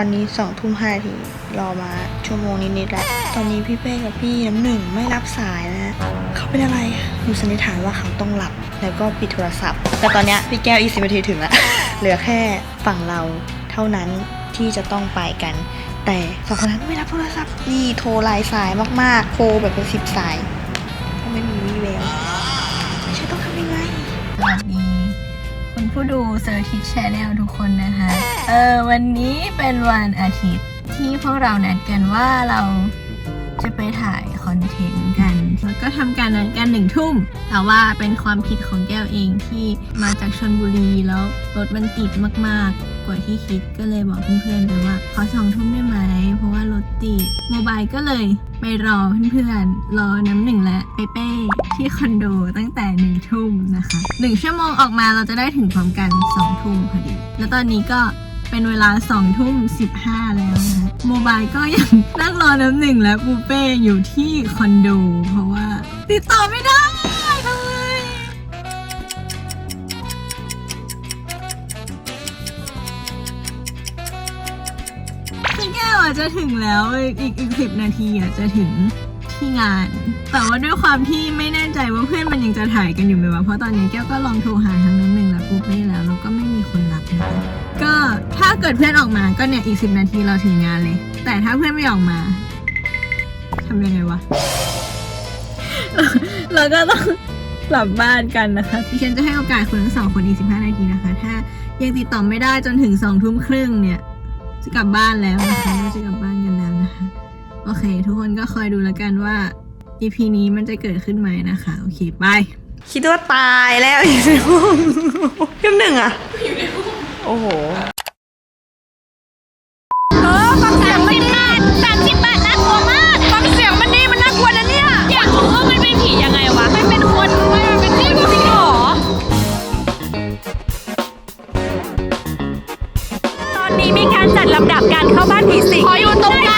ตอนนี้สองทุ่มห้าทีรอมาชั่วโมงนิดๆแล้ว ตอนนี้พี่เป้กับพี่น้ำหนึ่งไม่รับสายนะ เขาเป็นอะไรหนูสันนิษฐานว่าเขาต้องหลับ แล้วก็ปิดโทรศัพท์ แต่ตอนนี้พี่แก้วอีกสิบนาทีถึงแล้วเหลือแค่ฝั่งเราเท่านั้นที่จะต้องไปกัน แต่สองคนนั้นไม่รับโทรศัพท์นี่โทรลายสายมากๆโทรแบบเป็นสิบสาย ผู้ดูเซอร์ทิชแชนแนลทุกคนนะคะ เออวันนี้เป็นวันอาทิตย์ที่พวกเรานัดกันว่าเราจะไปถ่ายคอนเทนต์กัน แล้วก็ทำการนัดกันหนึ่งทุ่ม แต่ว่าเป็นความผิดของแก้วเองที่มาจากชนบุรีแล้วรถมันติดมากๆก ว่าที่คิดก็เลยบอกเพื่อนๆไปว่า ขอสองทุ่มได้ไหม เพราะว่ารถติดโมบายก็เลยไปรอเพื่อนๆ รอน้ำหนึ่งและเปเป้ที่คอนโดตั้งแต่หนึ่งทุ่มนะคะหนึ่งชั่วโมงออกมาเราจะได้ถึงพร้อมกันสองทุ่มพอดี แล้วตอนนี้ก็เป็นเวลาสองทุ่มสิบห้าแล้วนะโมบายก็ยังนั่งรอน้ำหนึ่งและปูเป้อยู่ที่คอนโดเพราะว่าติดต่อไม่ได้ จะถึงแล้วอีกอีกสิบนาทีอะจะถึงที่งาน แต่ว่าด้วยความที่ไม่แน่ใจว่าเพื่อนมันยังจะถ่ายกันอยู่ไหมวะเพราะตอนนี้แก้วก็ลองโทรหาทั้งนั้นหนึ่งแล้วปุ๊บไม่แล้วแล้วก็ไม่มีคนรับนะคะก็ถ้าเกิดเพื่อนออกมาก็เนี่ยอีกสิบนาทีเราถึงงานเลย แต่ถ้าเพื่อนไม่ออกมาทำยังไงวะเราก็ต้องกลับบ้านกันนะคะดิฉันจะให้โอกาสคุณทั้งสองคนอีกสิบห้านาทีนะคะ ถ้ายังติดต่อไม่ได้จนถึงสองทุ่มครึ่งเนี่ย จะกลับบ้านแล้วนะคะเราจะกลับบ้านกันแล้วนะคะ โอเค ทุกคนก็คอยดูแล้วกันว่า EP นี้มันจะเกิดขึ้นไหมนะคะ โอเคไป คิดว่าตายแล้วอยู่ในห้องน้ำหนึ่งอะโอ้โหเออฟังเสียงมันดีสามสิบบาทน่ากลัวมากฟังเสียงมันดีมันน่ากลัวนะเนี่ย อยากรู้ว่ามันเป็นผียังไงวะ มันเป็นคนไม่มัน การเข้าบ้านผีสิงขออยู่ตรงกล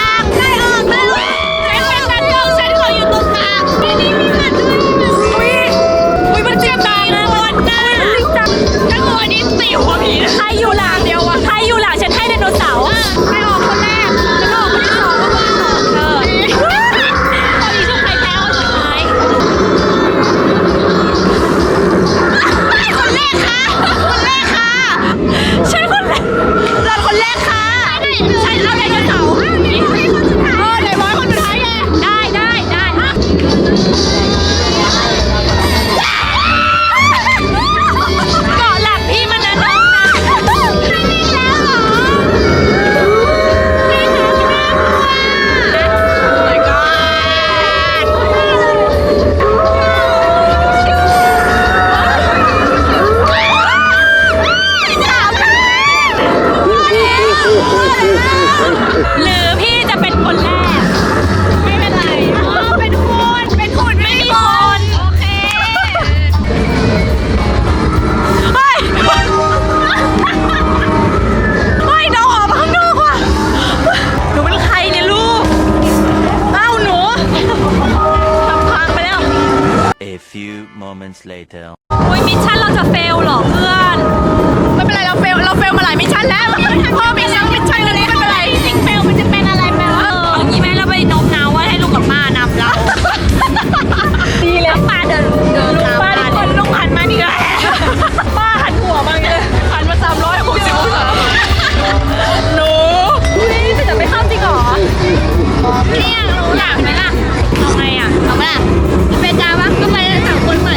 าง few moments later. โอ้ยมิชชั่นเราจะเฟลเหรอเพื่อน ไม่เป็นไรเราเฟลเราเฟลมาหลายมิชชั่นแล้วพ่อมิชชั่นมิชชั่นเลยไม่เป็นไรจริงเฟลมันจะเป็นอะไรไปวะเอางี้ไหมเราไปโน้มน้าวว่าให้ลูกกับป้านำเราดีเลยป้าเดินเดินตามป้าทุกคนลุงหันมาดีกว่าป้าหันหัวมาเลยหันมาสามร้อยหกสิบองศาหนูอุ้ยแต่จะไม่เข้าจริงเหรอพี่อยากรู้อยากไหมล่ะ เอาไงอะเอาไหมล่ะไปจ้าปะก็ไปสามคนใหม่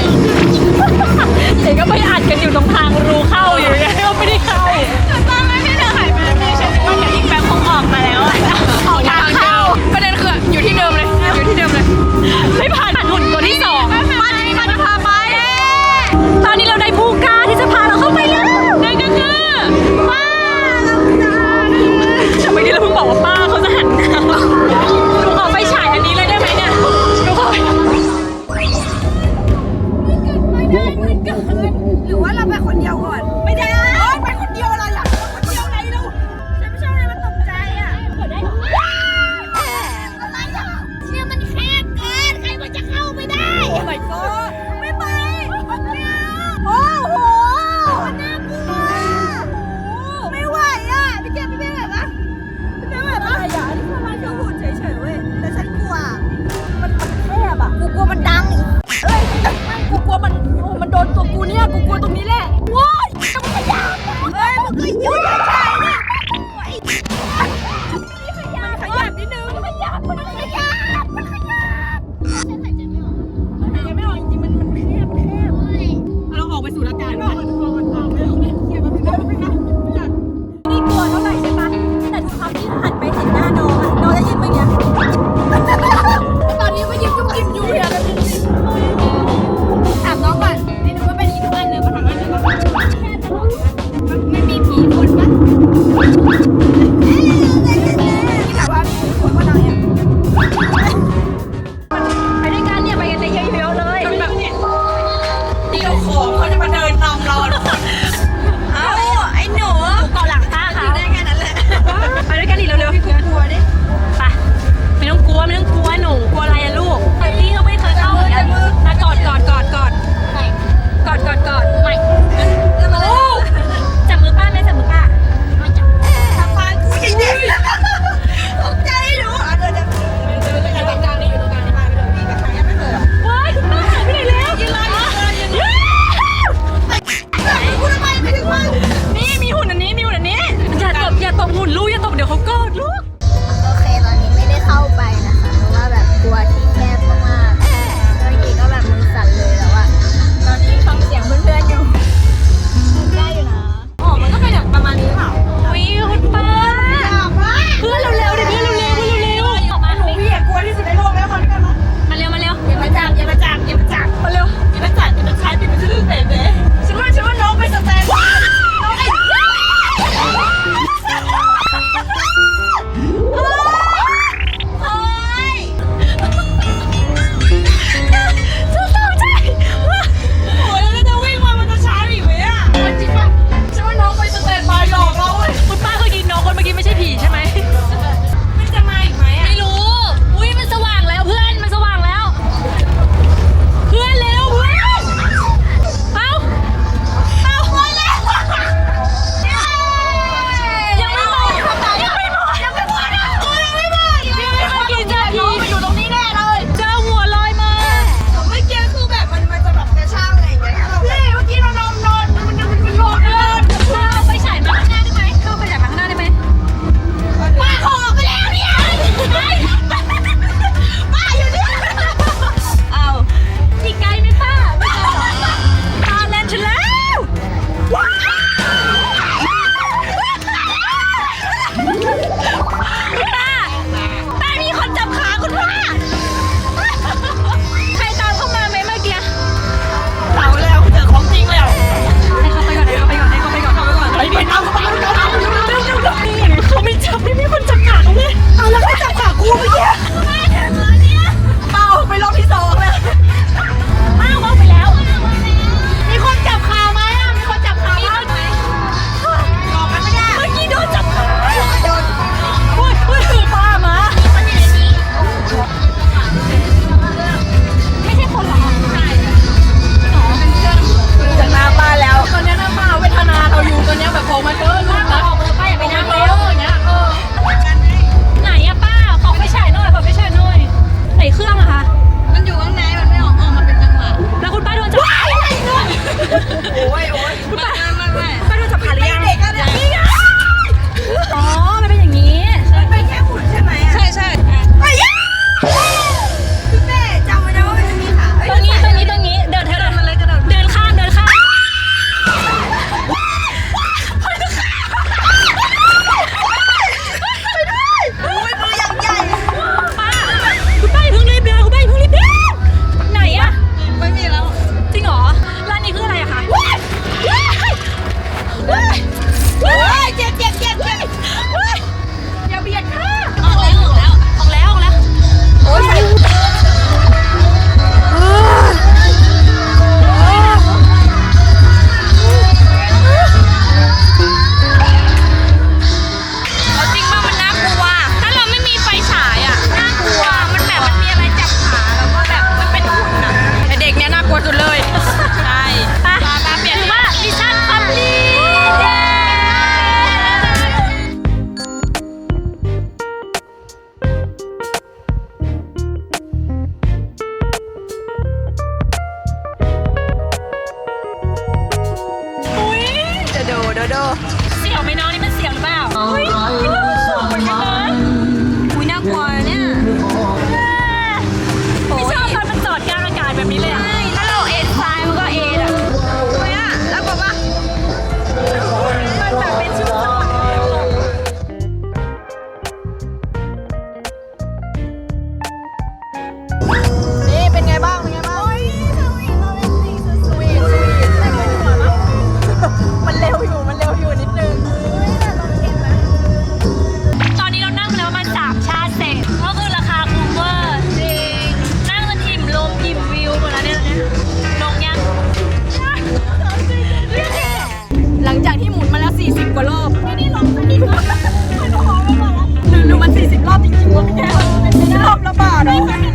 อบจริงๆว่าแกเป็นรอบระบาดลย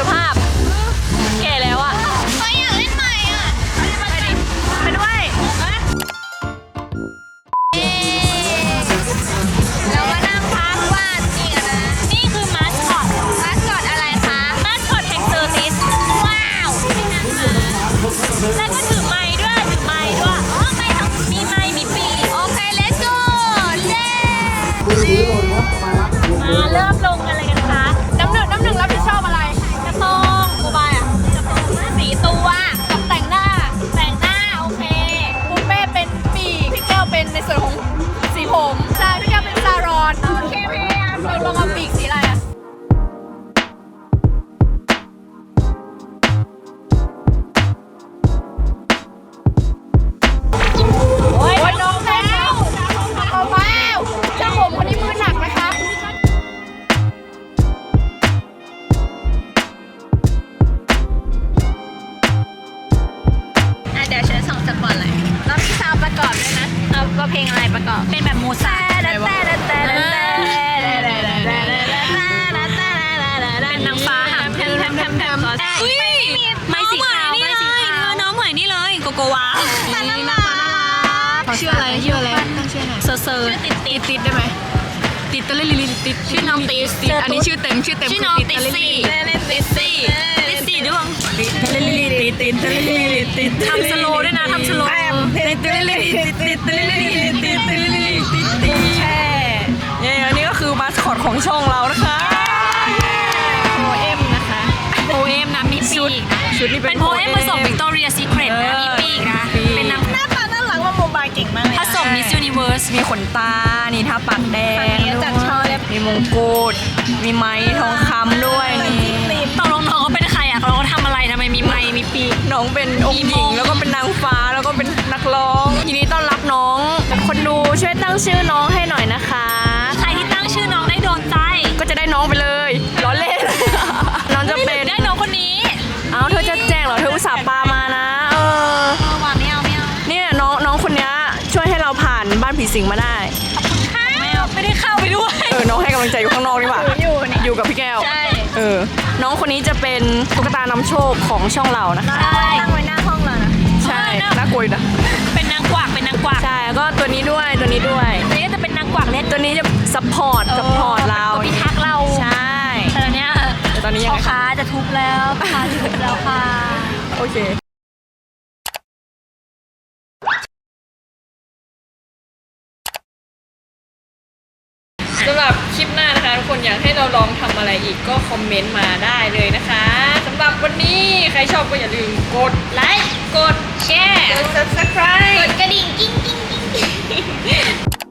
สภาพ เป็นแบบโมซาร์เป็นนางฟ้าหางเครื่องอุ้ยไม้สีขาวไม่สีขาวน้องเหมือนนี่เลยโกโกวาชื่ออะไรชื่ออะไรเชื่อเซอร์รติดติดติดได้ไหมติดตะลิลิลิติดชื่อน้องติสอันนี้ชื่อเต็มชื่อเต็มชื่อน้องติสซี่ติสซี่ติสซี่ดวงลิลิลิติดติดตะลิลิลิติดทำสโลด้วยนะทำสโล มติติดติดติดติดติดติดติดติดติดติดแช่เย้อันี้ก็คือมาสคอตของช่องเรานะคะโอเอ็มนะคะโอเอ็มนะมีปีกชุดนี้เป็นโอเอ็มผสมวิกตอเรียซีเครตนะมีปีกนะเป็นน้ำหน้าตาน่ารักว่าโมบายเก่งมากเลยผสมมิสยูนิเวิร์สมีขนตานี่ทาปากแดงมีมงกุฎมีไม้ทองคำด้วยนี่ รอะเขาทำอะไรทำไมมีไม้มีปีก น้องเป็นองค์หญิง แล้วก็เป็นนางฟ้าแล้วก็เป็นนักร้องทีนี้ต้อนรับน้อง คนดูช่วยตั้งชื่อน้องให้หน่อยนะคะ ใครที่ตั้งชื่อน้องได้โดนใจก็จะได้น้องไปเลยล้อเล่น น้องจะเป็นได้น้องคนนี้เอาเธอจะแจ้งเหรอเธออุตส่าห์ปามานะ เออ เออว่ะไม่เอาไม่เอาเนี่ยน้องน้องคนเนี้ยช่วยให้เราผ่านบ้านผีสิงมาได้ ไม่เอาไม่ได้เข้าไปด้วย เออ น้องให้กำลังใจอยู่ข้างนอกดีกว่าอยู่เนี่ย อยู่กับพี่แก้ว ใช่ เออ น้องคนนี้จะเป็นตุ๊กตานำโชคของช่องเรานะคะ ตั้งไว้หน้าห้องเรานะใช่น่ากลัวอยู่นะเป็นนางกวักเป็นนางกวักใช่ก็ตัวนี้ด้วยตัวนี้ด้วยอันนี้ก็จะเป็นนางกวักเล่นตัวนี้จะซัพพอร์ตซัพพอร์ตเราตัวพิทักษ์เราใช่แต่ตอนเนี้ยแต่ตอนนี้ยังพ่อไงคะค้าจะทุบแล้วพ่อค้าจะทุบแล้วค่ะโอเคสำหรับคลิป หน้านะคะ ทุกคนอยากให้เราลองทำอะไรอีกก็คอมเมนต์มาได้เลยนะคะสำหรับวันนี้ใครชอบก็อย่าลืมกดไลค์กดแชร์กด subscribe กดกระดิ่งกิ้งกิ้งกิ้ง